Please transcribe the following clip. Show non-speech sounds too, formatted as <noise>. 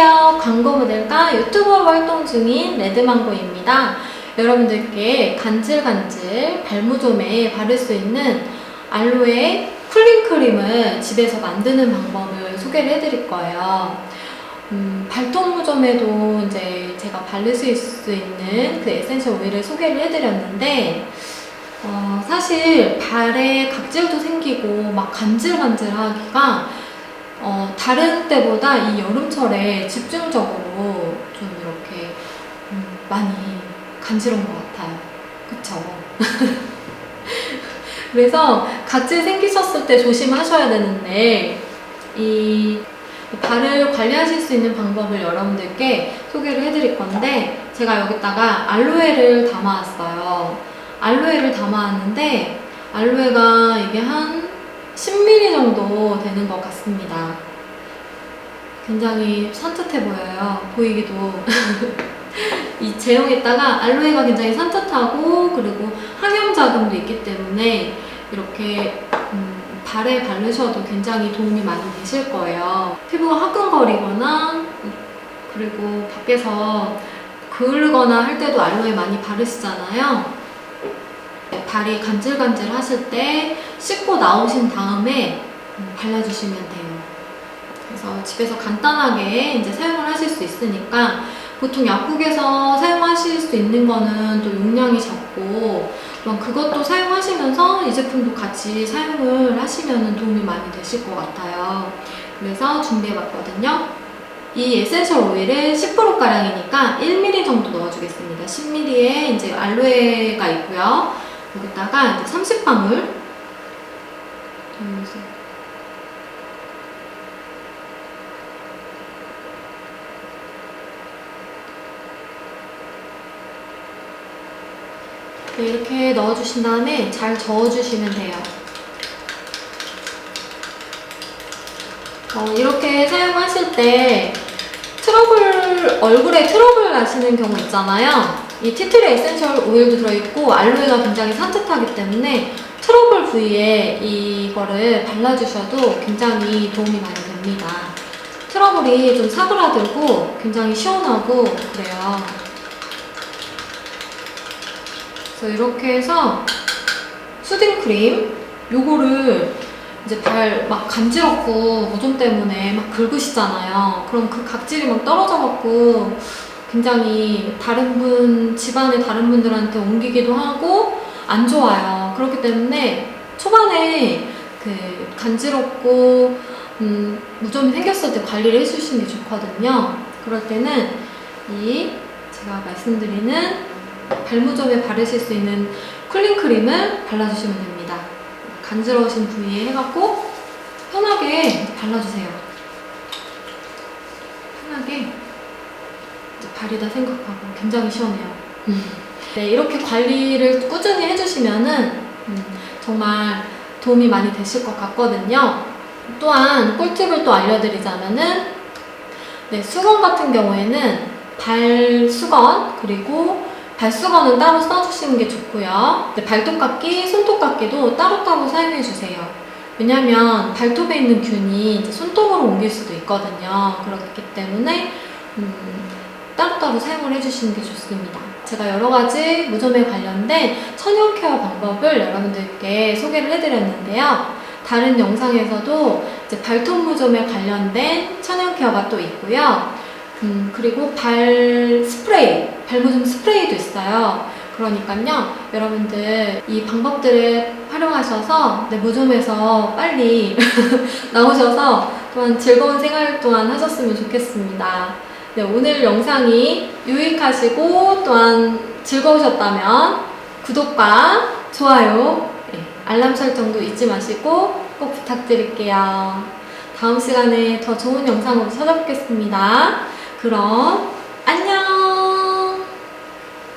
안녕하세요. 광고 모델과 유튜버로 활동 중인 레드망고입니다. 여러분들께 간질간질 발무좀에 바를 수 있는 알로에 쿨링 크림을 집에서 만드는 방법을 소개를 해드릴 거예요. 음, 발톱 무좀에도 이제 제가 바를 수 있- 수 있는 그 에센셜 오일을 소개를 해드렸는데 어, 사실 발에 각질도 생기고 막 간질간질하기가 어, 다른 때보다 이 여름철에 집중적으로 좀 이렇게 음, 많이 간지러운 것 같아요. 그쵸? <laughs> 그래서 각질 생기셨을 때 조심하셔야 되는데 이 발을 관리하실 수 있는 방법을 여러분들께 소개를 해드릴 건데 제가 여기다가 알로에를 담아왔어요. 알로에를 담아왔는데 알로에가 이게 한 10ml 정도 되는 것 같습니다. 굉장히 산뜻해 보여요. 보이기도. <laughs> 이 제형에다가 알로에가 굉장히 산뜻하고 그리고 항염 작용도 있기 때문에 이렇게 음, 발에 바르셔도 굉장히 도움이 많이 되실 거예요. 피부가 화끈거리거나 그리고 밖에서 그을거나 할 때도 알로에 많이 바르시잖아요. 발이 간질간질 하실 때 씻고 나오신 다음에 음, 발라주시면 돼요. 그래서 집에서 간단하게 이제 사용을 하실 수 있으니까 보통 약국에서 사용하실 수 있는 거는 또 용량이 적고 그것도 사용하시면서 이 제품도 같이 사용을 하시면 도움이 많이 되실 것 같아요. 그래서 준비해봤거든요. 이 에센셜 오일을 10%가량이니까 1ml 정도 넣어주겠습니다. 10ml에 이제 알로에가 있고요. 여기다가 이제 30방울. 둘, 셋. 네, 이렇게 넣어주신 다음에 잘 저어주시면 돼요. 어, 이렇게 사용하실 때 트러블, 얼굴에 트러블 나시는 경우 있잖아요. 이 티트리 에센셜 오일도 들어있고 알로에가 굉장히 산뜻하기 때문에 트러블 부위에 이거를 발라주셔도 굉장히 도움이 많이 됩니다. 트러블이 좀 사그라들고 굉장히 시원하고 그래요. 그래서 이렇게 해서 수딩 크림 요거를 이제 발 막 간지럽고 무좀 때문에 막 긁으시잖아요. 그럼 그 각질이 막 떨어져 갖고 굉장히 다른 분, 집안의 다른 분들한테 옮기기도 하고 안 좋아요. 그렇기 때문에 초반에 그 간지럽고 음, 무좀이 생겼을 때 관리를 해주시는 게 좋거든요. 그럴 때는 이 제가 말씀드리는 발무점에 바르실 수 있는 쿨링 크림을 발라주시면 됩니다. 간지러우신 부위에 해갖고 편하게 발라주세요. 편하게 발이다 생각하고 굉장히 시원해요. 네, 이렇게 관리를 꾸준히 해주시면은 음, 정말 도움이 많이 되실 것 같거든요. 또한 꿀팁을 또 알려드리자면은 네, 수건 같은 경우에는 발 수건 그리고 발 수건은 따로 써주시는 게 좋고요. 네, 발톱깎이, 손톱깎이도 따로따로 사용해 주세요. 왜냐면 발톱에 있는 균이 손톱으로 옮길 수도 있거든요. 그렇기 때문에 음, 따로따로 사용을 해주시는 게 좋습니다. 제가 여러 가지 무좀에 관련된 천연 케어 방법을 여러분들께 소개를 해드렸는데요. 다른 영상에서도 이제 발톱 무좀에 관련된 천연 케어가 또 있고요. 음, 그리고 발 스프레이, 발무좀 스프레이도 있어요. 그러니까요, 여러분들 이 방법들을 활용하셔서 내 무좀에서 빨리 <laughs> 나오셔서 또한 즐거운 생활 동안 하셨으면 좋겠습니다. 네, 오늘 영상이 유익하시고 또한 즐거우셨다면 구독과 좋아요, 네, 알람 설정도 잊지 마시고 꼭 부탁드릴게요. 다음 시간에 더 좋은 영상으로 찾아뵙겠습니다. 그럼 안녕!